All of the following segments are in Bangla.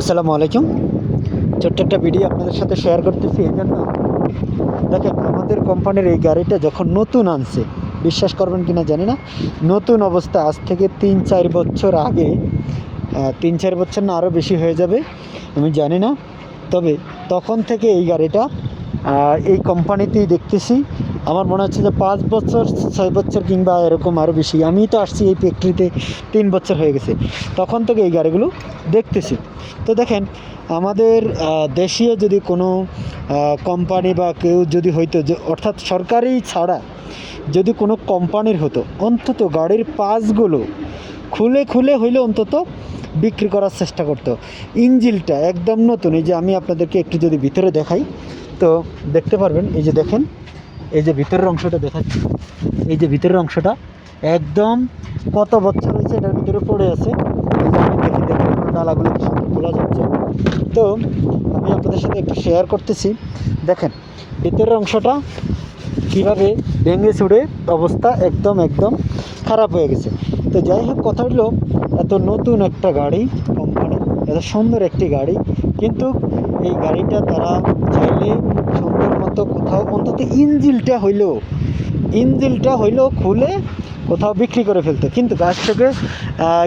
আসসালামু আলাইকুম। ছোট্ট একটা ভিডিও আপনাদের সাথে শেয়ার করতেছি, এই জন্য দেখেন, আমাদের কোম্পানির এই গাড়িটা যখন নতুন আনছে, বিশ্বাস করবেন কি না জানি না, নতুন অবস্থা, আজ থেকে তিন চার বছর আগে তিন চার বছর না আরও বেশি হয়ে যাবে, আমি জানি না। তবে তখন থেকে এই গাড়িটা আহ, এই কোম্পানিতেই দেখতেছি। আমার মনে হচ্ছে যে পাঁচ বছর ছয় বছর কিংবা এরকম আরও বেশি আমি তো আসছি এই ফ্যাক্টরিতে তিন বছর হয়ে গেছে। তখন থেকে এই গাড়িগুলো দেখতেছি। তো দেখেন আমাদের দেশীয় যদি কোনো কোম্পানি বা কেউ যদি হইতো যে অর্থাৎ সরকারি ছাড়া যদি কোনো কোম্পানির হতো অন্তত গাড়ির পাসগুলো খুলে খুলে হইলে অন্তত বিক্রি করার চেষ্টা করতো। ইঞ্জিলটা একদম নতুন এই যে আমি আপনাদেরকে একটু যদি ভিতরে দেখাই তো দেখতে পারবেন, এই যে দেখেন, এই যে ভিতরের অংশটা দেখাচ্ছি। এই যে ভিতরের অংশটা একদম কত বছর হয়েছে এটার ভিতরে পড়ে আছে। আমি দেখি দেখি ডালাগুলো কি সুন্দর খোলা যাচ্ছে। তো আমি আপনাদের সাথে একটু শেয়ার করতেছি। দেখেন, ভিতরের অংশটা কীভাবে ভেঙে চুড়ে অবস্থা একদম একদম খারাপ হয়ে গেছে। তো যাই হোক, কথা হলো, এত নতুন একটা গাড়ি কোম্পানি এত সুন্দর একটি গাড়ি কিন্তু এই গাড়িটা তারা চাইলে সুন্দর মতো কোথাও, অন্তত ইঞ্জিলটা হইলেও ইঞ্জিলটা হইলেও খুলে কোথাও বিক্রি করে ফেলতো। কিন্তু গাছ থেকে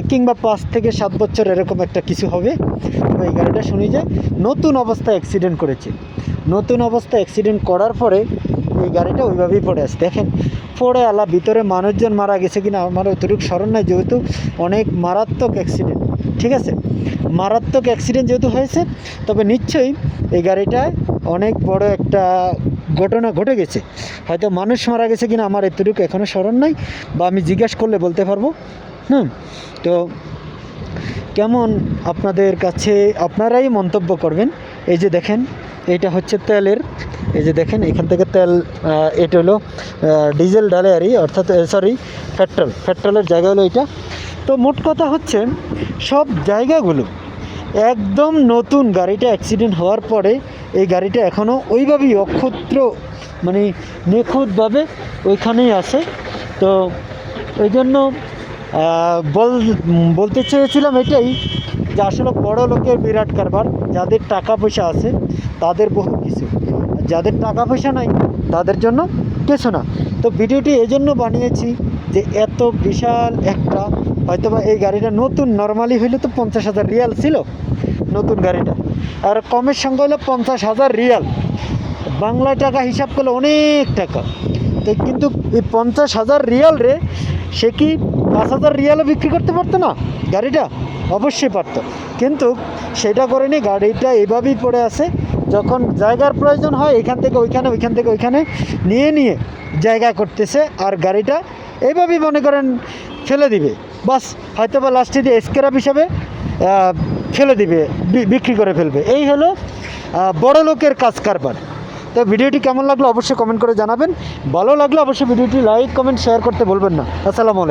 কিংবা পাঁচ থেকে সাত বছর এরকম একটা কিছু হবে। এই গাড়িটা শুনি যে নতুন অবস্থায় অ্যাক্সিডেন্ট করেছে। নতুন অবস্থায় অ্যাক্সিডেন্ট করার পরে এই গাড়িটা ওইভাবেই পড়ে আছে। দেখেন, পড়ে আলা, ভিতরে মানুষজন মারা গেছে কিনা, আমার অতটুকু স্মরণ নাই, যেহেতু অনেক মারাত্মক অ্যাক্সিডেন্ট ঠিক আছে? মারাত্মক অ্যাক্সিডেন্ট যেহেতু হয়েছে, তবে নিশ্চয়ই এই গাড়িটায় অনেক বড় একটা ঘটনা ঘটে গেছে। হয়তো মানুষ মারা গেছে কিনা আমার এতটুকু এখনও স্মরণ নাই, বা আমি জিজ্ঞেস করলে বলতে পারব। হুম? তো কেমন আপনাদের কাছে আপনারাই মন্তব্য করবেন? এই যে দেখেন এইটা হচ্ছে তেলের, এই যে দেখেন, এখান থেকে তেল এটা হলো ডিজেল ডালে আরই অর্থাৎ সরি পেট্রোল পেট্রোলের জায়গা হলো এটা। তো মোট কথা হচ্ছে, সব জায়গাগুলো একদম নতুন গাড়িটা অ্যাক্সিডেন্ট হওয়ার পরে এই গাড়িটা এখনও ওইভাবেই অক্ষুদ্র মানে নিখুঁতভাবে ওইখানেই আছে। তো ওই জন্য বল, বলতে চেয়েছিলাম এটাই যে আসলে বড় লোকের বিরাট কারবার, যাদের টাকা পয়সা আছে তাদের বহু কিছু। যাদের টাকা পয়সা নাই তাদের জন্য কিছু না। তো ভিডিওটি এই জন্য বানিয়েছি যে এত বিশাল একটা, হয়তোবা এই গাড়িটা নতুন নর্মালি হইলে তো পঞ্চাশ হাজার রিয়াল ছিল, নতুন গাড়িটা। আর কমের সঙ্গে হলো পঞ্চাশ হাজার রিয়াল। বাংলা টাকা হিসাব করলে অনেক টাকা। তো কিন্তু এই পঞ্চাশ হাজার রিয়াল রে, সে কি পাঁচ হাজার রিয়ালও বিক্রি করতে পারতো না? গাড়িটা অবশ্যই পারতো। কিন্তু সেটা করেনি গাড়িটা এভাবেই পড়ে আছে। যখন জায়গার প্রয়োজন হয়, এখান থেকে ওইখানে, ওইখান থেকে ওইখানে নিয়ে নিয়ে জায়গা করতেছে, আর গাড়িটা এইভাবেই মনে করেন ফেলে দিবে। বাস হয়তো বা লাস্টে দিয়ে স্ক্রাপ হিসাবে ফেলে দিবে বিক্রি করে ফেলবে। এই হলো বড় লোকের কাজ কারবার। তো ভিডিওটি কেমন লাগল অবশ্যই কমেন্ট করে জানাবেন। ভালো লাগল অবশ্যই ভিডিওটি লাইক কমেন্ট শেয়ার করতে বলবেন না। আসসালামু আলাইকুম।